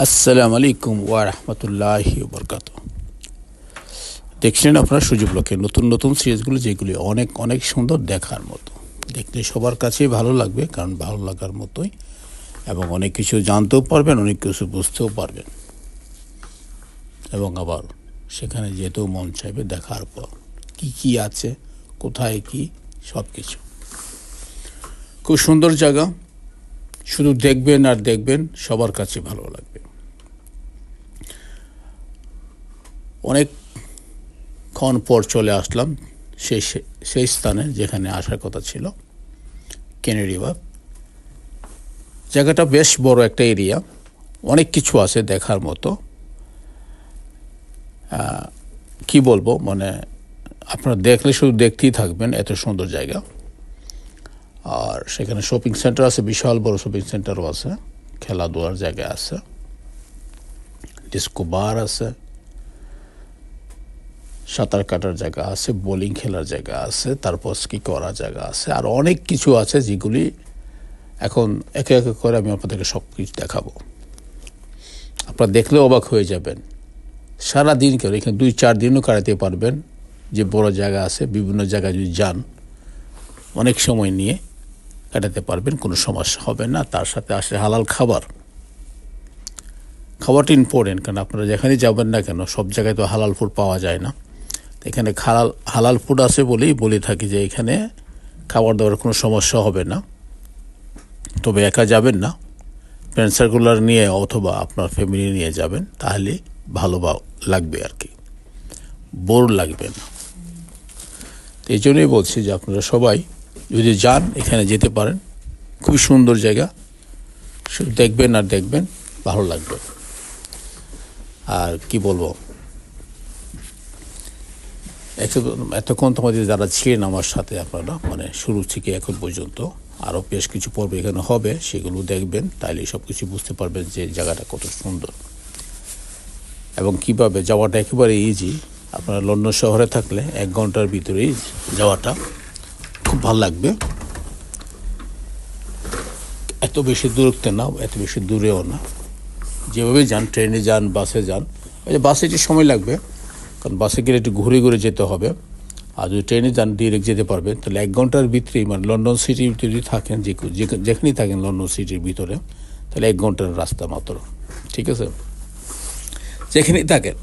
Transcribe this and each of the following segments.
আসসালামু আলাইকুম ওয়া রাহমাতুল্লাহি ওয়া বারাকাতুহু। দেখছেন আপনারা সুযোগ লোকে নতুন নতুন সিরিজগুলো যেগুলি অনেক অনেক সুন্দর দেখার মতো। দেখতে সবার কাছেই ভালো লাগবে, কারণ ভালো লাগার মতোই এবং অনেক কিছু জানতেও পারবেন, অনেক কিছু বুঝতেও পারবেন। এবং আবার সেখানে যেতেও মন চাইবে দেখার পর। কি কি আছে, কোথায় কি সব কিছু খুব সুন্দর জায়গা। শুধু দেখবেন আর দেখবেন, সবার কাছে ভালো লাগবে। অনেকক্ষণ পর চলে আসলাম সেই সেই স্থানে যেখানে আসার কথা ছিল কেনেডি বাগ জায়গাটা বেশ বড় একটা এরিয়া, অনেক কিছু আছে দেখার মতো। কি বলব মানে আপনারা দেখলে শুধু দেখতেই থাকবেন, এত সুন্দর জায়গা। আর সেখানে শপিং সেন্টার আছে, বিশাল বড় শপিং সেন্টারও আছে, খেলাধুলার জায়গা আছে ডিস্কো বার আছে, সাঁতার কাটার জায়গা আছে বোলিং খেলার জায়গা আছে, তারপর স্কি করার জায়গা আছে, আর অনেক কিছু আছে যেগুলি এখন একে একে করে আমি আপনাদেরকে সব কিছু দেখাবো। আপনারা দেখলে অবাক হয়ে যাবেন। সারা দিন কেন এখানে দুই চার দিনও কাটাতে পারবেন যে বড় জায়গা আছে, বিভিন্ন জায়গায় যদি যান, অনেক সময় নিয়ে। কাটাতে পারবেন, কোনো সমস্যা হবে না। তার সাথে আসে হালাল খাবার। খাবারটা ইম্পর্টেন্ট কারণ আপনারা যেখানে যাবেন না কেন, সব জায়গায় তো হালাল ফুড পাওয়া যায় না। এখানে হালাল হালাল ফুড আছে বলেই বলে থাকি যে এখানে খাবার দাবার কোনো সমস্যা হবে না। তবে একা যাবেন না। ফ্রেন্ড সার্কুলার নিয়ে অথবা আপনার ফ্যামিলি নিয়ে যাবেন, তাহলে ভালো বা- লাগবে আর কি। বোর লাগবে না। এই জন্যই বলছি যে আপনারা সবাই যদি যান, এখানে যেতে পারেন। খুবই সুন্দর জায়গা। দেখবেন আর দেখবেন, ভালো লাগবে। আর কি বলব? এত- এতক্ষণ তোমাদের যারা ছিলেন আমার সাথে আপনারা মানে শুরু থেকে এখন পর্যন্ত, আরও বেশ কিছু পর্ব এখানে হবে, সেগুলো দেখবেন, তাইলে সব কিছু বুঝতে পারবেন যে জায়গাটা কত সুন্দর। এবং কীভাবে যাওয়াটা একেবারে ইজি আপনারা লন্ডন শহরে থাকলে এক ঘণ্টার ভিতরেই যাওয়াটা খুব ভালো লাগবে। এত বেশি দূরত্বে না এত বেশি দূরেও না। যেভাবে যান, ট্রেনে যান, বাসে যান, ওই যে বাসে একটু সময় লাগবে, কারণ বাসে গেলে একটু ঘুরে ঘুরে যেতে হবে। আর যদি ট্রেনে যান ডিরেক্ট যেতে পারবেন। তাহলে এক ঘণ্টার ভিতরেই মানে লন্ডন সিটির যদি থাকেন, যে যে- যেখানেই থাকেন লন্ডন সিটির ভিতরে, তাহলে এক ঘণ্টার রাস্তা মাত্র। ঠিক আছে? যেখানেই থাকেন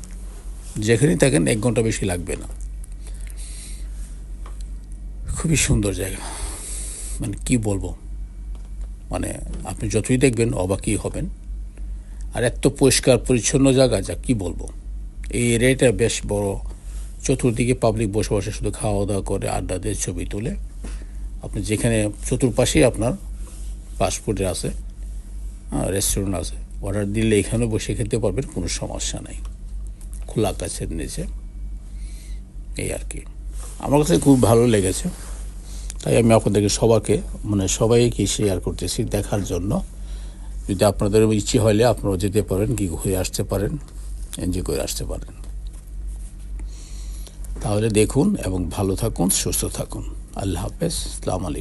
যেখানেই থাকেন, এক ঘণ্টা বেশি লাগবে না। খুবই সুন্দর জায়গা। মানে কি বলব? মানে আপনি যতই দেখবেন অবাকই হবেন। আর এত পরিষ্কার, পরিচ্ছন্ন জায়গা, যা কি বলব? এই এরিয়াটা বেশ বড়। চতুর্দিকে পাবলিক বসে বসে শুধু খাওয়া দাওয়া করে, আড্ডা দিয়ে ছবি তুলে। আপনি যেখানে চতুর্পাশেই আপনার পাসপোর্টে আছে রেস্টুরেন্ট আছে অর্ডার দিলে এখানে বসে খেতে পারবেন, কোনো সমস্যা নেই। খোলা আকাশের নিচে। এই আর কি। আমার কাছে খুব ভালো লেগেছে। তাই আমি আপনাদেরকে সবাইকে মানে সবাইকে শেয়ার করতেছি দেখার জন্য। যদি আপনাদের ইচ্ছে হলে আপনারা যেতে পারেন, কি ঘুরে আসতে পারেন এনজয় করে আসতে পারেন। তাহলে দেখুন এবং ভালো থাকুন, সুস্থ থাকুন। আল্লাহ হাফেজ আসসালামু আলাইকুম।